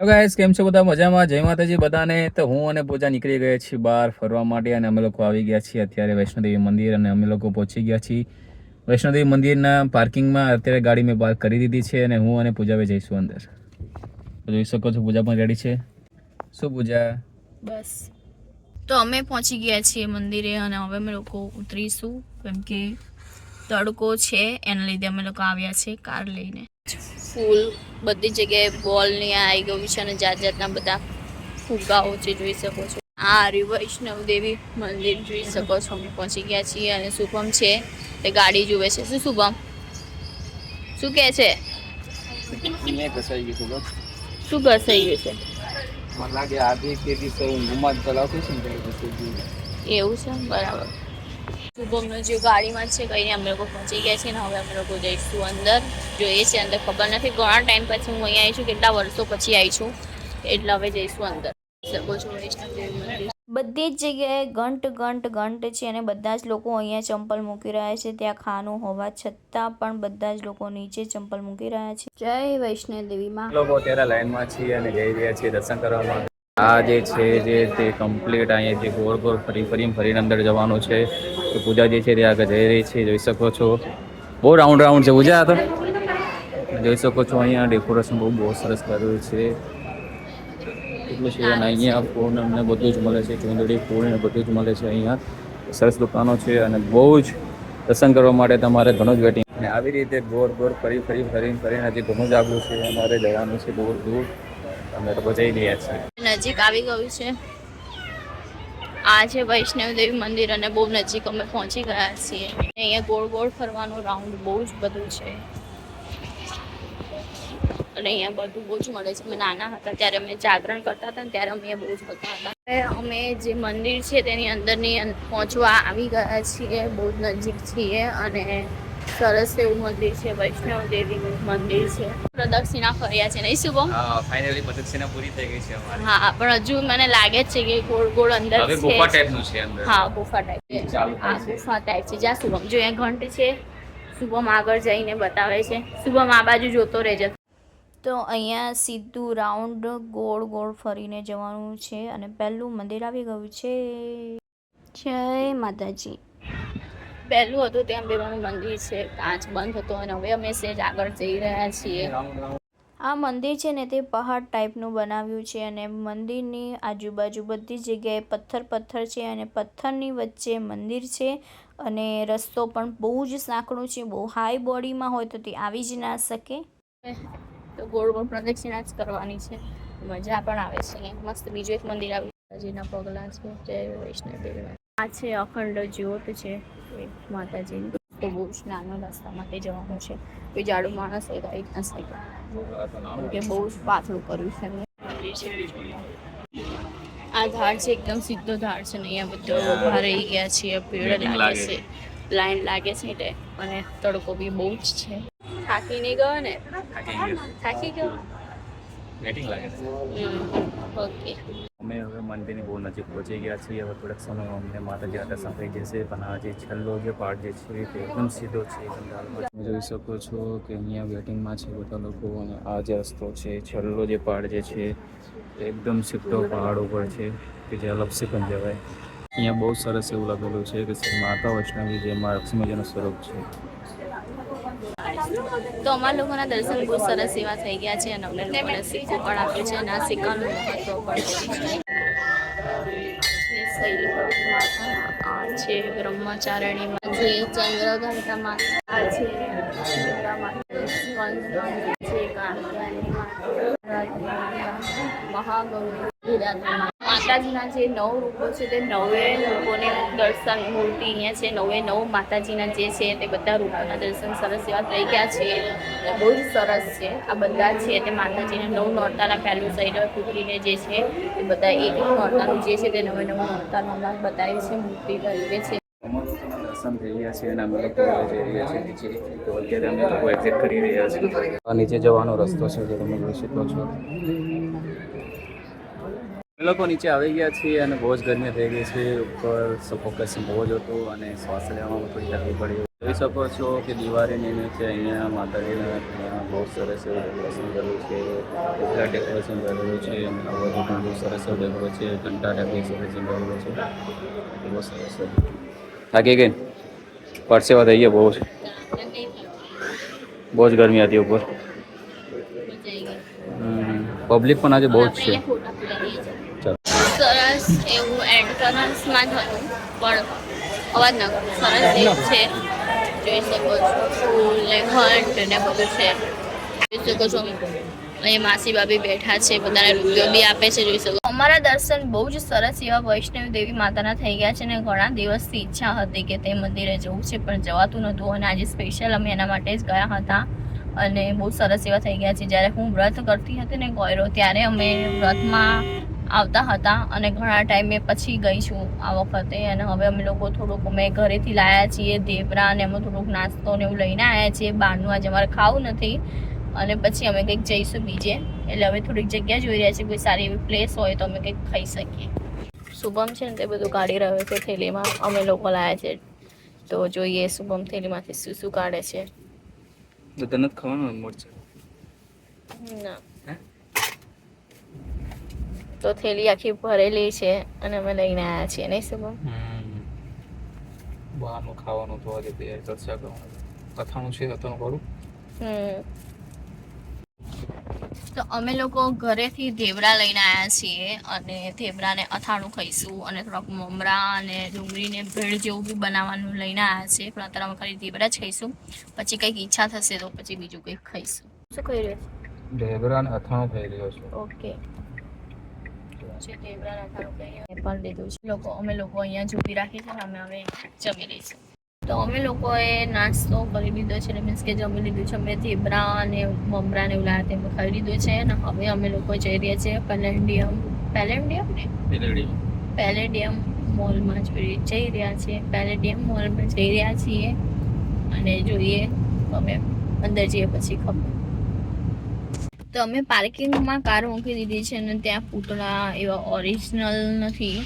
Guys કેમ છો બધા? મજામાં? જય માતાજી બધાને. તો હું અને પૂજા નીકળી ગયા છીએ બહાર ફરવા માટે અને અમે લોકો આવી ગયા છીએ અત્યારે વૈષ્ણોદેવી મંદિર અને અમે લોકો પહોંચી ગયા છીએ. વૈષ્ણોદેવી મંદિરના પાર્કિંગમાં અત્યારે ગાડી મેં પાર્ક કરી દીધી છે અને હું અને પૂજા ભાઈ જઈશું અંદર. તો જોઈ શકો છો પૂજા પણ રેડી છે. શું પૂજા? બસ. તો અમે પહોંચી ગયા છીએ મંદિરે અને હવે અમે લોકો ઉતરીશું કેમ કે તડકો છે એના લીધે અમે લોકો આવ્યા છે કાર લઈને. ફૂલ બધી જગ્યાએ બોલ ને આવી ગયું છે અને જાત જાતના બધા ફુગ્ગાઓ છે જોઈ શકો છો. આ રહ્યું વૈષ્ણવ દેવી મંદિર જોઈ શકો છો. અમે પહોંચી ગયા છીએ અને શુભમ છે તે ગાડી જુએ છે. શું શુભમ? શું કહે છે? શું ઘસાઈ ગયું છે? મને લાગે આધી કે દિવસે હું ગુમાત ચલાવતો છું. એવું છે? બરાબર. શુભમનો જે ગાડીમાં છે કહીને અમે લોકો પહોંચી ગયા છે ને હવે અમે લોકો જઈશું અંદર. જોઈએ છે અંદર ખબર નથી. ઘણા ટાઈમ પછી હું અહીંયા આવી છું કેટલા વર્ષો પછી આવી છું. એટલે હવે જઈશું અંદર. બધી જ જગ્યાએ ઘંટ ઘંટ ઘંટ છે અને બધા જ લોકો અહીંયા ચંપલ મૂકી રહ્યા છે. ત્યાં ખાનું હોવા છતાં પણ બધા જ લોકો નીચે ચંપલ મૂકી રહ્યા છે. જય વૈષ્ણવદેવીમાં લોકો અત્યારે લાઈનમાં છીએ અને જઈ રહ્યા છીએ દર્શન કરવા માટે. આ જે છે જે તે કમ્પ્લીટ અહીંયા જે ગોળ ગોળ ફરી ફરી ફરીને અંદર જવાનું છે. પૂજા જે છે તે આગળ જઈ રહી છે, જોઈ શકો છો. બહુ રાઉન્ડ રાઉન્ડ છે પૂજા તો. જોઈ શકો છો અહીંયા ડેકોરેશન બહુ બહુ સરસ કર્યું છે. એટલું છે અહીંયા ફોન અમને બધું જ મળે છે, ચૂંદડી ફૂલ ને બધું જ મળે છે અહીંયા. સરસ દુકાનો છે અને બહુ જ દર્શન કરવા માટે તમારે ઘણું જ વેટિંગ અને આવી રીતે ગોળ ગોળ ફરી ફરી ફરીને ફરીને હજી ઘણું જ આગળ છે. અમારે જવાનું છે બહુ દૂર. અમે તો જઈ રહ્યા છીએ. નજીક આવી ગયું છે. આ છે વૈષ્ણવ મંદિર અને બહુ નજીક અમે પહોંચી ગયા છીએ. અહીંયા ગોળ ગોળ ફરવાનું રાઉન્ડ બહુ જ બધું છે. અને અહીંયા બધું બહુ જ મળે છે. અમે નાના હતા ત્યારે અમે જાગરણ કરતા હતા ત્યારે અમે બહુ જ હતા. અમે જે મંદિર છે તેની અંદરની પહોંચવા આવી ગયા છીએ, બહુ જ નજીક છીએ અને સરસ એવું મંદિર છે વૈષ્ણવ દેવીનું મંદિર છે. પ્રદક્ષિણા ફર્યા છે નહીં શુભમ? ફાઇનલી પ્રદક્ષિણા પૂરી થઈ ગઈ છે અમારી. હા પણ હજુ મને લાગે જ છે કે ગોળ ગોળ અંદર છે. ગુફા ટાઈપનું છે અંદર. હા ગુફા ટાઈપ છે હા ગુફા ટાઈપ છે. જ્યાં શુભમ જો અહીંયા ઘંટ છે શુભમ આગળ જઈને બતાવે છે. શુભમ આ બાજુ જોતો રહેજો. તો અહીંયા સીધું રાઉન્ડ ગોળ ગોળ ફરીને જવાનું છે અને પહેલું મંદિર આવી ગયું છે. જય માતાજી. પહેલું હતું ત્યાં બેવાનું મંદિર છે કાચ બંધ હતો અને હવે અમે સેજ આગળ જઈ રહ્યા છીએ. આ મંદિર છે ને તે પહાડ ટાઈપનું બનાવ્યું છે અને મંદિરની આજુબાજુ બધી જગ્યાએ પથ્થર પથ્થર છે અને પથ્થરની વચ્ચે મંદિર છે અને રસ્તો પણ બહુ જ સાંકડો છે બહુ હાઈ બોડીમાં હોય તો તે આવી જ ના શકે. તો ગોળ ગોળ પ્રદક્ષિણા જ કરવાની છે મજા પણ આવે છે. મસ્ત બીજું એક મંદિર આવ્યું જેના પગલાં છે જય વૈષ્ણવ આ છે અખંડ જ્યોત છે. માતાજીની. તો બહુ જ નાનો રસ્તા માટે જવાનું છે. કોઈ જાડું માણસ હોય તો એક જ ના શકે કે બહુ જ પાતળું કર્યું છે. આ ધાર છે એકદમ સીધો ધાર છે ને. અહીંયા બધા ઊભા રહી ગયા છીએ પેડ લાગે છે. લાઈન લાગે છે એટલે અને તડકો બી બહુ જ છે. થાકી નહીં ગયો ને? થાકી ગયો. લાગે. છે ઓકે અમે હવે મંદિરની બહુ નજીક પહોંચી ગયા છીએ. હવે થોડાક સમયમાં અમને માતાજી દર્શન થઈ જશે પણ આ જે છેલ્લો જે પાર્ટ જે છે, તે એકદમ સીધો છે તમે જોઈ શકો છો કે અહીંયા વેટિંગમાં છે બધા લોકો અને આ જે રસ્તો છે, છેલ્લો જે પાર્ટ જે છે, તે એકદમ સીધો પહાડ ઉપર છે, કે જે અલપસી પણ જવાય. અહીંયા બહુ સરસ એવું લાગેલું છે કે શ્રી માતા વૈષ્ણવી જે મા લક્ષ્મીજીનું સ્વરૂપ છે. તો અમારા લોકોના દર્શન બહુ સરસ એવા થઈ ગયા છે અને અમને લોકોને સિક્કો પણ આપ્યો છે અને આ સિક્કાનું મહત્વ છે. છે બ્રહ્મચારિણી માં ચંદ્રઘંટા માતા છે છે મહાગૌરી માતાજીના જે નવ રૂપો છે તે નવે લોકોને દર્શન મૂર્તિ અહીંયા છે નવે નવ માતાજીના જે છે તે બધા રૂપોના દર્શન સરસ એવા થઈ ગયા છે. બહુ જ સરસ છે. આ બધા છે તે માતાજીના નવ નોરતાના પહેલું શરીર કુકરીને જે છે તે બધા એક એક નોરતાનું જે છે તે નવે નવ નોરતાનું હમણાં બતાવે છે મૂર્તિ તરીકે છે. દર્શન થઈ ગયા છે અને અમે લોકો જઈ રહ્યા છીએ નીચે. તો અત્યારે અમે લોકો એક્ઝિટ કરી રહ્યા છીએ. નીચે જવાનો રસ્તો છે જે તમે જોઈ શકો છો. અમે લોકો નીચે આવી ગયા છીએ અને બહુ જ ગરમી થઈ ગઈ છે. ઉપર સફોકેશન બહુ જ હતું અને શ્વાસ લેવામાં થોડી તકલીફ પડી જોઈ શકો છો કે દિવાળી નિમિત્તે અહીંયા માતાજીના બહુ સરસ એવું ડેકોરેશન કરેલું છે. એટલા ડેકોરેશન કરેલું છે બધું પણ બહુ સરસ એવું ડેકોરેશન છે. ઘંટા ડેકોરેશન કરેલું છે. બહુ સરસ છે. થાકી ગઈ પરસેવા થઈ ગયા બહુ બહુ જ ગરમી હતી ઉપર. પબ્લિક પણ આજે બહુ જ છે. સરસ એવું એન્ટ્રન્સમાં જ હતું, પણ અવાજ ન કરો સરસ એવું છે. જોઈ શકો છો, ફૂલ ને બધું છે. જોઈ શકો છો માસી બાબી બેઠા છે, બધાને રૂપિયો બી આપે છે, જોઈ શકો. અમારા દર્શન બહુ જ સરસ એવા વૈષ્ણવ દેવી માતાના થઈ ગયા છે અને ઘણા દિવસથી ઈચ્છા હતી કે તે મંદિરે જવું છે, પણ જવાતું નહોતું અને આજે સ્પેશિયલ અમે એના માટે જ ગયા હતા. અને બહુ સરસ એવા થઈ ગયા છે. જ્યારે હું વ્રત કરતી હતી ને ગોયરો, ત્યારે અમે વ્રતમાં આવતા હતા અને ઘણા ટાઈમે પછી ગઈ છું આ વખતે અને હવે અમે લોકો થોડુંક અમે ઘરેથી લાયા છીએ દેવરા અને એમાં થોડુંક નાસ્તો ને એવું લઈને આવ્યા છીએ. બહારનું આજે અમારે ખાવું નથી અને પછી અમે કંઈક જઈશું બીજે. એટલે હવે થોડીક જગ્યા જોઈ રહ્યા છીએ કોઈ સારી એવી પ્લેસ હોય તો અમે કંઈક ખાઈ શકીએ. શુભમ છે ને તે બધું કાઢી રહ્યો છે થેલીમાં. અમે લોકો લાયા છે. તો જોઈએ શુભમ થેલીમાંથી શું શું કાઢે છે. તો તને ખાવાનું ના. તો થેલી આખી ભરેલી છે અને અમે લઈને આવ્યા છીએ નહીં શુભમ બહારનું ખાવાનું તો આજે તૈયાર ચર્ચા કરવાનું કથાનું છે કથાનું કરું હમ. તો અમે લોકો ઘરેથી ધેવરા લઈને આવ્યા છીએ અને ધેવરાને અથાણું ખાઈશું અને થોડાક મમરા અને ડુંગળીને ભેળ જેવું બી બનાવવાનું લઈને આવ્યા છીએ. પણ અત્યારે અમે ખાલી ધેવરા જ ખાઈશું. પછી કંઈક ઈચ્છા થશે તો પછી બીજું કંઈક ખાઈશું. શું ખાઈ રહ્યો ઢેબરા અને અથાણું ખાઈ રહ્યો છું. ઓકે. છે અથાણું પણ લીધું છે. લોકો અમે લોકો અહીંયા જ ઊભી રાખી છે અમે હવે જમી લઈશું. તો અમે લોકોએ નાસ્તો કરી લીધો છે. એટલે મીન્સ કે જમી લીધું છે. અમે ધીબરા અને મમરા ને લાયા તે ખાઈ લીધું છે અને હવે અમે લોકો જઈ રહ્યા છીએ પેલેન્ડિયમ. પેલેન્ડિયમ ને? પેલેડિયમ. મોલમાં જઈ રહ્યા છીએ. પેલેડિયમ મોલમાં જઈ રહ્યા છીએ. અને જોઈએ અમે અંદર જઈએ પછી ખબર. તો અમે પાર્કિંગમાં કાર મૂકી દીધી છે અને ત્યાં પૂતળા એવા ઓરિજિનલ નથી.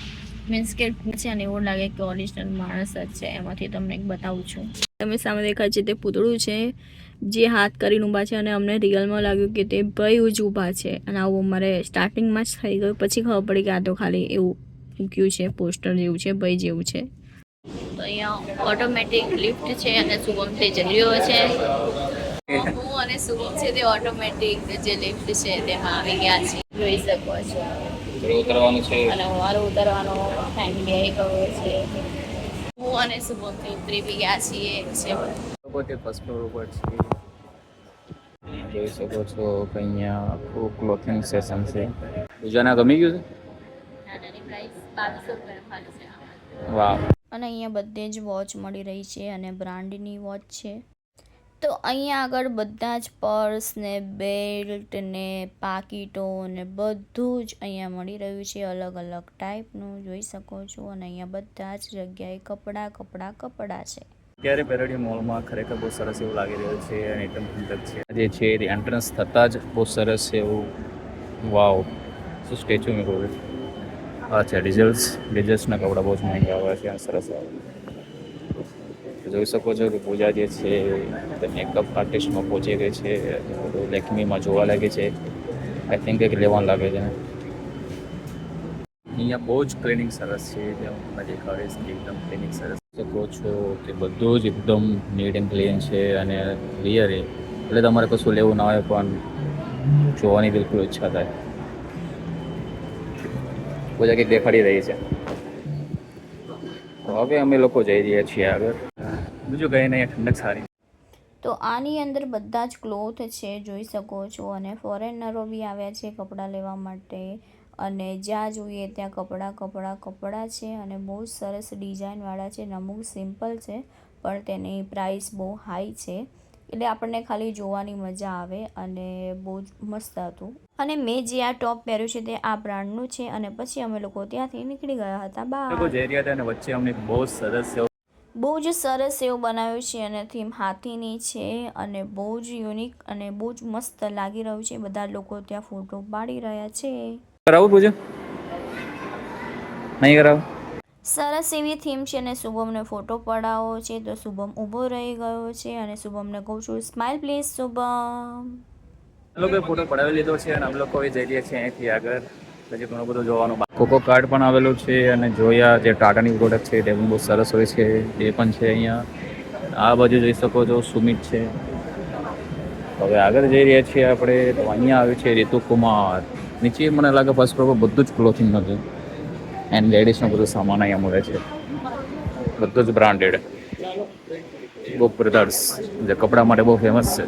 મીન્સ કે છે અને એવું લાગે કે ઓરિજિનલ માણસ જ છે. એમાંથી તમને એક બતાવું છું. તમે સામે દેખાય છે તે પૂતળું છે, જે હાથ કરીને ઊભા છે અને અમને રિયલમાં લાગ્યું કે તે ભય જ ઊભા છે. અને આવું અમારે સ્ટાર્ટિંગમાં જ થઈ ગયું. પછી ખબર પડી કે આ તો ખાલી એવું મૂક્યું છે, પોસ્ટર જેવું છે ભય જેવું છે. તો અહીંયા ઓટોમેટિક લિફ્ટ છે અને શુભમ તે જઈ છે. હું અને શુભમ છે તે ઓટોમેટિક જે લિફ્ટ છે તેમાં આવી ગયા છે જોઈ શકો છો. ઉતરવાનું છે? અને અમારો ઉતરવાનો ટાઈમ બે આવી છે. હું અને શુભમથી ઉતરી બી ગયા છીએ. છે પોતે ફર્સ્ટ ફ્લોર ઉપર છે. જોઈ શકો છો કે અહીંયા આખું ક્લોથિંગ સેશન છે. બીજાના ગમી ગયું પ્રાઇસ ખાલી છે. વાહ અને અહીંયા બધે જ વોચ મળી રહી છે અને બ્રાન્ડની વોચ છે. તો અહીંયા આગળ બધા જ પર્સ ને બેલ્ટ ને પાકીટો ને બધું જ અહીંયા મળી રહ્યું છે. અલગ અલગ ટાઈપનું જોઈ શકો છો અને અહીંયા બધા જ જગ્યાએ કપડાં કપડાં કપડાં છે. અત્યારે પેરડી મોલમાં ખરેખર બહુ સરસ એવું લાગી રહ્યું છે અને એકદમ ઠંડક છે? જે છે એ એન્ટ્રન્સ થતાં જ બહુ સરસ છે એવું વાવ શું સ્ટેચ્યુ મેં કહું અચ્છા ડીઝલ્સ ડીઝલ્સના કપડાં બહુ જ મહેંગા આવે છે અને સરસ આવે જોઈ શકો છો કે પૂજા જે છે તે મેકઅપ આર્ટિસ્ટમાં પહોંચી ગઈ છે. લેકમીમાં જોવા લાગે છે. આઈ થિંક કંઈક લેવાનું લાગે છે. અહીંયા બહુ જ ક્લિનિક સરસ છે. જે હું તમને દેખાડીશ કે એકદમ ક્લિનિક સરસ. શકો છો કે બધું જ એકદમ નીટ એન્ડ ક્લીન છે અને ક્લિયર એટલે તમારે કશું લેવું ના હોય પણ જોવાની બિલકુલ ઈચ્છા થાય. પૂજા કંઈક દેખાડી રહી છે. હવે અમે લોકો જઈ રહ્યા છીએ આગળ. બીજું કંઈ નહીં ઠંડક સારી. તો આની અંદર બધા જ ક્લોથ છે જોઈ શકો છો. અને ફોરેનરો બી આવ્યા છે કપડાં લેવા માટે. અને જ્યાં જોઈએ ત્યાં કપડાં કપડાં કપડાં છે. અને બહુ સરસ ડિઝાઇનવાળા છે. નમુક અમુક સિમ્પલ છે પણ તેની પ્રાઇસ બહુ હાઈ છે. એટલે આપણને ખાલી જોવાની મજા આવે અને બહુ જ મસ્ત હતું. અને મેં જે આ ટોપ પહેર્યું છે તે આ બ્રાન્ડનું છે. અને પછી અમે લોકો ત્યાંથી નીકળી ગયા હતા. બહાર જઈ રહ્યા હતા અને વચ્ચે અમને બહુ સરસ બહુ જ સરસ એવું બનાવ્યું છે અને થીમ હાથીની છે અને બહુ જ યુનિક અને બહુ જ મસ્ત લાગી રહ્યું છે. બધા લોકો ત્યાં ફોટો પાડી રહ્યા છે. કરાવું પૂજા? નહીં કરાવું? સરસ એવી થીમ છે અને શુભમને ફોટો પડાવો છે તો શુભમ ઊભો રહી ગયો છે અને શુભમને કહું છું સ્માઇલ પ્લીઝ શુભમ. લોકોએ ફોટો પડાવી લીધો છે અને અમે લોકો જઈ રહ્યા છીએ અહીંથી આગળ. પછી ઘણું બધું જોવાનું. કોકો કાર્ડ પણ આવેલું છે અને જોયા જે ટાટાની પ્રોડક્ટ છે, તે પણ બહુ સરસ હોય છે, એ પણ છે અહીંયા. આ બાજુ જોઈ શકો છો, સુમિત છે. હવે આગળ જઈ રહ્યા છીએ આપણે, તો અહીંયા આવ્યું છે રીતુ કુમાર નીચે મને લાગે ફર્સ્ટ ફ્લોર પર બધું જ ક્લોથિંગ હતું. એન્ડ લેડીઝનો બધો સામાન અહીંયા મળે છે. બધું જ બ્રાન્ડેડ બહુ બ્રધર્સ જે કપડા માટે બહુ ફેમસ છે.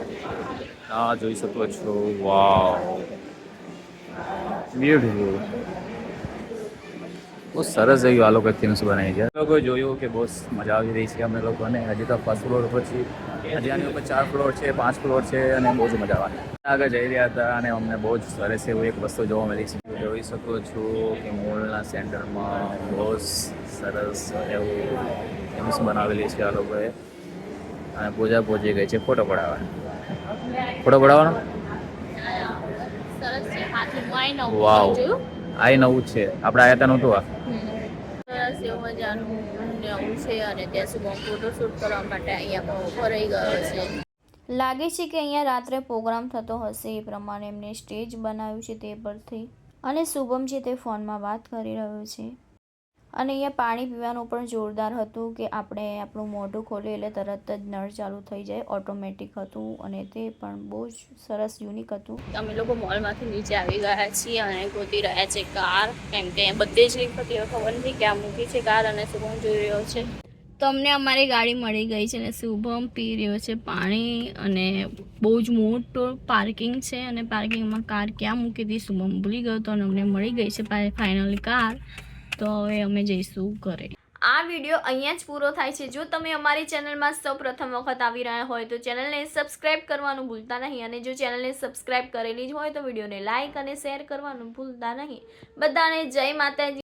આ જોઈ શકો છો. વાવ બ્યુટીફુલ બહુ સરસ એવી આ લોકો થીમ્સ બનાવી છે? લોકો જોયું કે બહુ મજા આવી રહી છે અમે લોકોને. હજી તો ફર્સ્ટ ફ્લોર પછી હજી આની ઉપર ચાર ફ્લોર છે પાંચ ફ્લોર છે અને બહુ જ મજા આવે. આગળ જઈ રહ્યા હતા અને અમને બહુ જ સરસ એવું એક વસ્તુ જોવા મળી છે. જોઈ શકો છો કે મોલના સેન્ટરમાં બહુ સરસ એવું થીમ્સ બનાવેલી છે આ લોકોએ. અને પૂજા પહોંચી ગઈ છે. Photo પડાવવા photo પડાવવાનો? વાવ આ નવું છે. આપણે આયા તા નહોતું આ. મજાનું છે અને ત્યાં શુભમ ફોટોશૂટ કરવા માટે અહીંયા ઊભો રહી ગયો છે લાગે છે કે અહીંયા રાત્રે પ્રોગ્રામ થતો હશે એ પ્રમાણે એમને સ્ટેજ બનાવ્યું છે તે પરથી. અને શુભમ છે તે ફોનમાં વાત કરી રહ્યો છે. અને અહીંયા પાણી પીવાનું પણ જોરદાર હતું કે આપણે આપણું મોઢું ખોલીએ એટલે તરત જ નળ ચાલુ થઈ જાય ઓટોમેટિક હતું અને તે પણ બહુ જ સરસ યુનિક હતું. અમે લોકો મોલમાંથી નીચે આવી ગયા છીએ અને ગોતી રહ્યા છે કાર. કેમ કે બધે જ નહીં થતી ખબર નથી ક્યાં મૂકી છે કાર અને શુભમ જોઈ રહ્યો છે. તો અમને અમારી ગાડી મળી ગઈ છે અને શુભમ પી રહ્યો છે પાણી અને બહુ જ મોટું પાર્કિંગ છે અને પાર્કિંગમાં કાર ક્યાં મૂકી હતી, શુભમ ભૂલી ગયો તો અને અમને મળી ગઈ છે ફાઇનલી કાર. તો હવે અમે જઈશું ઘરે. આ વીડિયો અહીંયા જ પૂરો થાય છે. જો તમે અમારી ચેનલમાં સૌ પ્રથમ વખત આવી રહ્યા હોય તો ચેનલને સબસ્ક્રાઇબ કરવાનું ભૂલતા નહીં અને જો ચેનલને સબસ્ક્રાઇબ કરેલી જ હોય તો વિડીયોને લાઇક અને શેર કરવાનું ભૂલતા નહીં. બધાને જય માતાજી.